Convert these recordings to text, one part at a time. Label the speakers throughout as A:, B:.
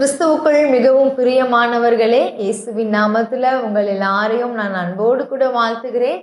A: கிறிஸ்துவுக்குள் மிகவும் பிரியமானவர்களே இயேசுவின் நாமத்தில் உங்கள் எல்லாரையும் நான் அன்போடு கூட வாழ்த்துகிறேன்.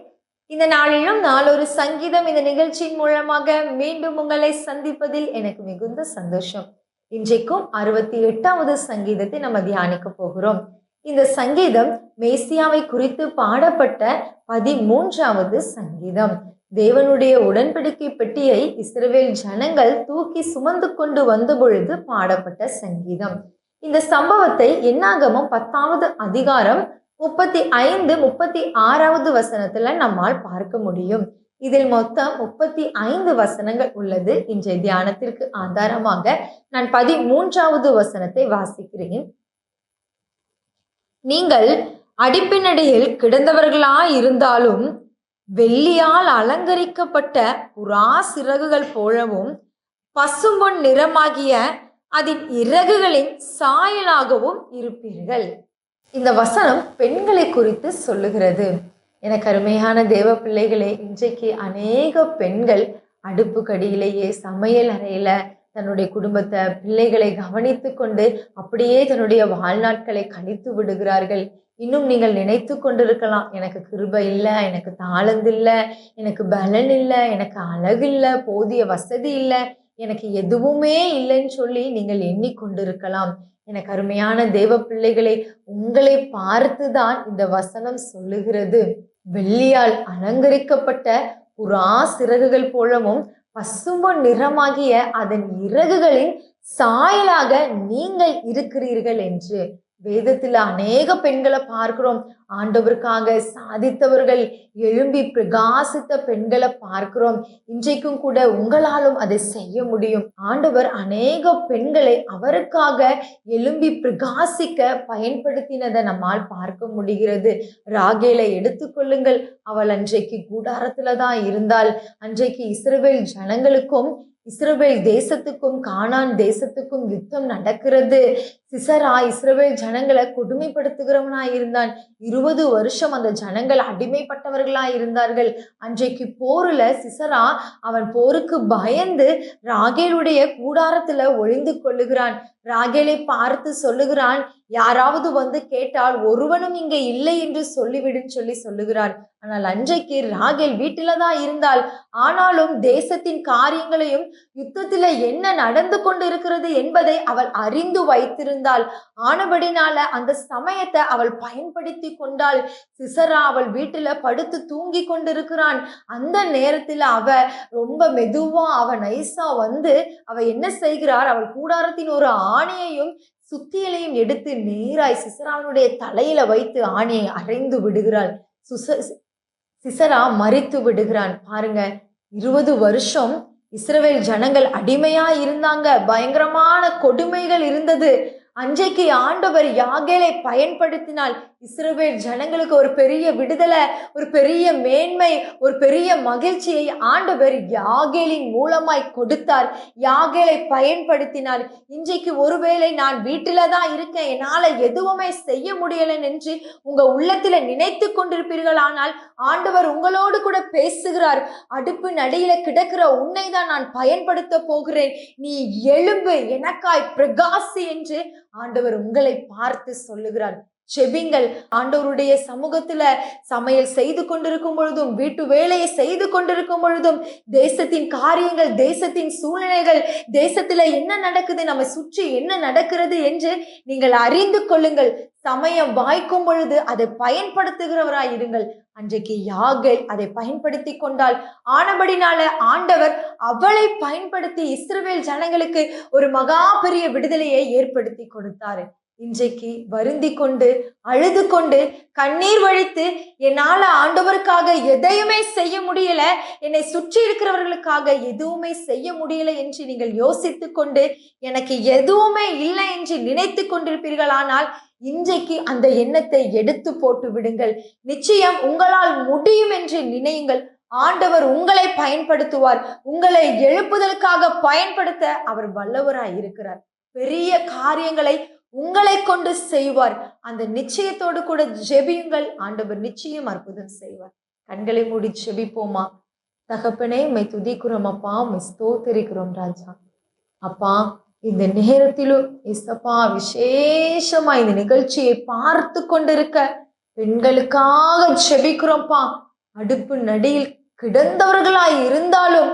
A: இந்த நாளிலும் நாளொரு சங்கீதம் இந்த நிகழ்ச்சியின் மூலமாக மீண்டும் உங்களை சந்திப்பதில் எனக்கு மிகுந்த சந்தோஷம். இன்றைக்கும் அறுபத்தி எட்டாவது சங்கீதத்தை நம்ம தியானிக்க போகிறோம். இந்த சங்கீதம் மேசியாவை குறித்து பாடப்பட்ட பதிமூன்றாவது சங்கீதம். தேவனுடைய உடன்படிக்கை பெட்டியை இஸ்ரவேல் ஜனங்கள் தூக்கி சுமந்து கொண்டு வந்த பொழுது பாடப்பட்ட சங்கீதம். இந்த சம்பவத்தை என்னாகமும் பத்தாவது அதிகாரம் முப்பத்தி ஐந்து முப்பத்தி ஆறாவது வசனத்துல நம்மால் பார்க்க முடியும். இதில் மொத்தம் முப்பத்தி ஐந்து வசனங்கள் உள்ளது. இன்றைய தியானத்திற்கு ஆதாரமாக நான் பதிமூன்றாவது வசனத்தை வாசிக்கிறேன். நீங்கள் அடிப்பினடியில் கிடந்தவர்களாய் இருந்தாலும் வெள்ளியால் அலங்கரிக்கப்பட்ட புறா சிறகுகள் போலவும் பசும்பொன் நிறமாகிய அதன் இறகுகளின் சாயலாகவும் இருப்பீர்கள். இந்த வசனம் பெண்களை குறித்து சொல்லுகிறது. எனக்கு அருமையான தேவ பிள்ளைகளே இன்றைக்கு அநேக பெண்கள் அடுப்புக்கடியிலேயே சமையல் அறையில தன்னுடைய குடும்பத்தை பிள்ளைகளை கவனித்து கொண்டு அப்படியே தன்னுடைய வாழ்நாட்களை கழித்து விடுகிறார்கள். இன்னும் நீங்கள் நினைத்து கொண்டிருக்கலாம் எனக்கு கிருபை இல்லை எனக்கு தாளந்து இல்லை எனக்கு பலன் இல்லை எனக்கு அழகு இல்லை போதிய வசதி இல்லை. எனக்கு எதுவுமே இல்லைன்னு சொல்லி நீங்கள் எண்ணிக்கொண்டிருக்கலாம். எனக்கு அருமையான தேவ பிள்ளைகளை உங்களை பார்த்துதான் இந்த வசனம் சொல்லுகிறது. வெள்ளியால் அலங்கரிக்கப்பட்ட புறா சிறகுகள் போலவும் பசும்பொன் நிறமாகிய அதன் இறகுகளின் சாயலாக நீங்கள் இருக்கிறீர்கள் என்று வேதத்தில் அநேக பெண்களை பார்க்கிறோம். ஆண்டவருக்காக சாதித்தவர்கள் எழும்பி பிரகாசித்த பெண்களை பார்க்கிறோம். இன்றைக்கும் கூட உங்களாலும் அதை செய்ய முடியும். ஆண்டவர் அநேக பெண்களை அவருக்காக எழும்பி பிரகாசிக்க பயன்படுத்தினதை நம்மால் பார்க்க முடிகிறது. ராகேலை எடுத்துக்கொள்ளுங்கள். அவள் அன்றைக்கு கூடாரத்துல தான் இருந்தால் அன்றைக்கு இஸ்ரேல் ஜனங்களுக்கும் இஸ்ரேல் தேசத்துக்கும் கானான் தேசத்துக்கும் யுத்தம் நடக்கிறது. சிசரா இஸ்ரவேல் ஜனங்களை கொடுமைப்படுத்துகிறவனாய் இருந்தான். இருபது வருஷம் அந்த ஜனங்கள் அடிமைப்பட்டவர்களாய் இருந்தார்கள். அன்றைக்கு போர்ல சிசரா அவன் போருக்கு பயந்து ராகேலுடைய கூடாரத்துல ஒளிந்து கொள்ளுகிறான். ராகேலை பார்த்து சொல்லுகிறான் யாராவது வந்து கேட்டால் ஒருவனும் இங்கே இல்லை என்று சொல்லிவிடுன்னு சொல்லி சொல்லுகிறான் ஆனால் அன்றைக்கு ராகேல் வீட்டில தான் இருந்தால். ஆனாலும் தேசத்தின் காரியங்களையும் யுத்தத்துல என்ன நடந்து கொண்டு இருக்கிறது என்பதை அவள் அறிந்து வைத்திருந்தாள் ஆனபடினால அந்த சமயத்தை அவள் பயன்படுத்தி கொண்டாள். சிசரா அவள் வீட்டுல படுத்து தூங்கி கொண்டிருக்கிறான். அந்த நேரத்துல அவ ரொம்ப மெதுவா அவ நைஸா வந்து அவ என்ன செய்கிறார்? அவள் கூடாரத்தின் ஒரு ஆணையையும் சுத்தியலையும் எடுத்து நேராய் சிசராவனுடைய தலையில வைத்து ஆணையை அரைந்து விடுகிறாள். சுச சிசரா மறித்து விடுகிறான். பாருங்க இருபது வருஷம் இஸ்ரவேல் ஜனங்கள் அடிமையா இருந்தாங்க. பயங்கரமான கொடுமைகள் இருந்தது. அன்றைக்கு ஆண்டவர் யாகேலை பயன்படுத்தினால் இஸ்ரவேல் ஜனங்களுக்கு ஒரு பெரிய விடுதலை ஒரு பெரிய மேன்மை ஒரு பெரிய மகிழ்ச்சியை ஆண்டவர் யாகேலின் மூலமாய் கொடுத்தார். யாகேலை பயன்படுத்தினார் இன்றைக்கு ஒருவேளை நான் வீட்டில தான் இருக்கேன் என்னால் எதுவுமே செய்ய முடியலை என்று உங்க உள்ளத்தில் நினைத்து கொண்டிருப்பீர்கள். ஆனால் ஆண்டவர் உங்களோடு கூட பேசுகிறார். அடுப்பு நடியில கிடக்கிற உன்னை தான் நான் பயன்படுத்த போகிறேன். நீ எழும்பு எனக்காய் பிரகாசி என்று ஆண்டவர் உங்களை பார்த்து சொல்லுகிறார். செபிங்கள். ஆண்டவருடைய சமூகத்துல சமையல் செய்து கொண்டிருக்கும் பொழுதும் வீட்டு வேலையை செய்து கொண்டிருக்கும் பொழுதும் தேசத்தின் காரியங்கள் தேசத்தின் சூழ்நிலைகள் தேசத்துல என்ன நடக்குது நம்ம சுற்றி என்ன நடக்கிறது என்று நீங்கள் அறிந்து கொள்ளுங்கள். சமயம் வாய்க்கும் பொழுது அதை பயன்படுத்துகிறவராய் இருங்கள். அன்றைக்கு யாகை அதை பயன்படுத்தி கொண்டால் ஆனபடினால ஆண்டவர் அவளை பயன்படுத்தி இஸ்ரவேல் ஜனங்களுக்கு ஒரு மகா பெரிய விடுதலையை ஏற்படுத்தி கொடுத்தாரு. இன்றைக்கு வருந்தி கொண்டு அழுது கொண்டு கண்ணீர் வழித்து என்னால் ஆண்டவருக்காக எதையுமே செய்ய முடியல என்னை சுற்றி இருக்கிறவர்களுக்காக எதுவுமே செய்ய முடியல என்று நீங்கள் யோசித்து கொண்டு எனக்கு எதுவுமே இல்லை என்று நினைத்து கொண்டிருப்பீர்களானால் இன்றைக்கு அந்த எண்ணத்தை எடுத்து போட்டு விடுங்கள். நிச்சயம் உங்களால் முடியும் என்று நினையுங்கள். ஆண்டவர் உங்களை பயன்படுத்துவார். உங்களை எழுப்புதலுக்காக பயன்படுத்த அவர் வல்லவராய் இருக்கிறார் பெரிய காரியங்களை உங்களை கொண்டு செய்வார். அந்த நிச்சயத்தோடு கூட ஜெபியுங்கள். ஆண்டவர் நிச்சயம் அற்புதம் செய்வார். கண்களை மூடி ஜெபிப்போமா? தகப்பனே மை துதிக்கிறோம் அப்பா. மை ஸ்தோத்தரிக்கிறோம் ராஜா. அப்பா இந்த நேரத்திலும் இசப்பா விசேஷமா இந்த நிகழ்ச்சியை பார்த்து கொண்டிருக்க பெண்களுக்காக செபிக்கிறோம்ப்பா அடுப்பு நடியில் கிடந்தவர்களாய் இருந்தாலும்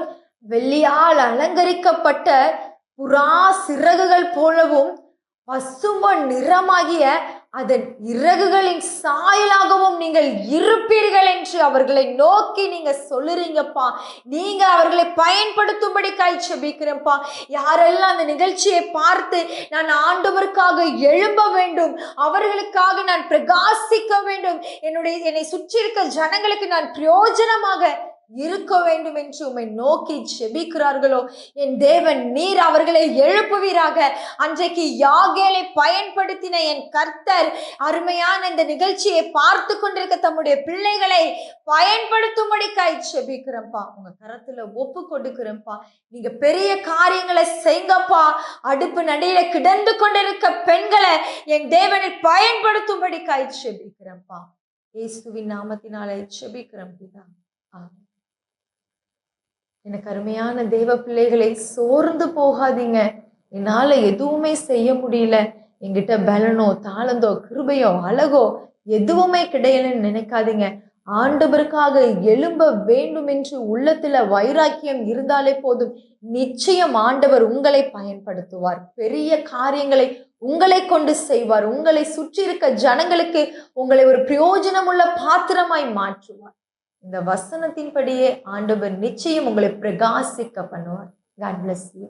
A: வெள்ளியால் அலங்கரிக்கப்பட்ட புறா சிறகுகள் போலவும் பசும நிறமாகிய அதன் இறகுகளின் சாயலாகவும் நீங்கள் இருப்பீர்கள் என்று அவர்களை நோக்கி நீங்க சொல்லுறீங்கப்பா. நீங்க அவர்களை பயன்படுத்தும்படி கை செபிக்கிறப்பா யாரெல்லாம் அந்த நிகழ்ச்சியை பார்த்து நான் ஆண்டவருக்காக எழும்ப வேண்டும் அவர்களுக்காக நான் பிரகாசிக்க வேண்டும் என்னுடைய என்னை சுற்றி இருக்க ஜனங்களுக்கு நான் பிரயோஜனமாக இருக்க வேண்டும் என்று உம்மை நோக்கி செபிக்கிறார்களோ என் தேவன் நீர் அவர்களை எழுப்புவீராக. அன்றைக்கு யாகேலை பயன்படுத்தின என் கர்த்தர் அருமையான இந்த நிகழ்ச்சியை பார்த்து கொண்டிருக்க தம்முடைய பிள்ளைகளை பயன்படுத்தும்படி கை செபிக்கிறப்பா உங்க கரத்துல ஒப்பு கொடுக்கிறேன்ப்பா. நீங்க பெரிய காரியங்களை செய்ங்கப்பா. அடுப்பு நடையில கிடந்து கொண்டிருக்க பெண்களை என் தேவனை பயன்படுத்தும்படி கை செபிக்கிறப்பா இயேசுவின் நாமத்தினால செபிக்கிறேன் பிதா. ஆமென். எனக்கு அருமையான தேவ பிள்ளைகளை சோர்ந்து போகாதீங்க. என்னால் எதுவுமே செய்ய முடியல. என்கிட்ட பலனோ தாளந்தோ கிருபையோ அழகோ எதுவுமே கிடையலன்னு நினைக்காதீங்க. ஆண்டவருக்காக எழும்ப வேண்டும் என்று உள்ளத்துல வைராக்கியம் இருந்தாலே போதும். நிச்சயம் ஆண்டவர் உங்களை பயன்படுத்துவார். பெரிய காரியங்களை உங்களை கொண்டு செய்வார். உங்களை சுற்றி இருக்க ஜனங்களுக்கு உங்களை ஒரு பிரயோஜனமுள்ள பாத்திரமாய் மாற்றுவார். இந்த வசனத்தின்படியே ஆண்டவர் நிச்சயம் உங்களை பிரகாசிக்க பண்ணுவார். God bless you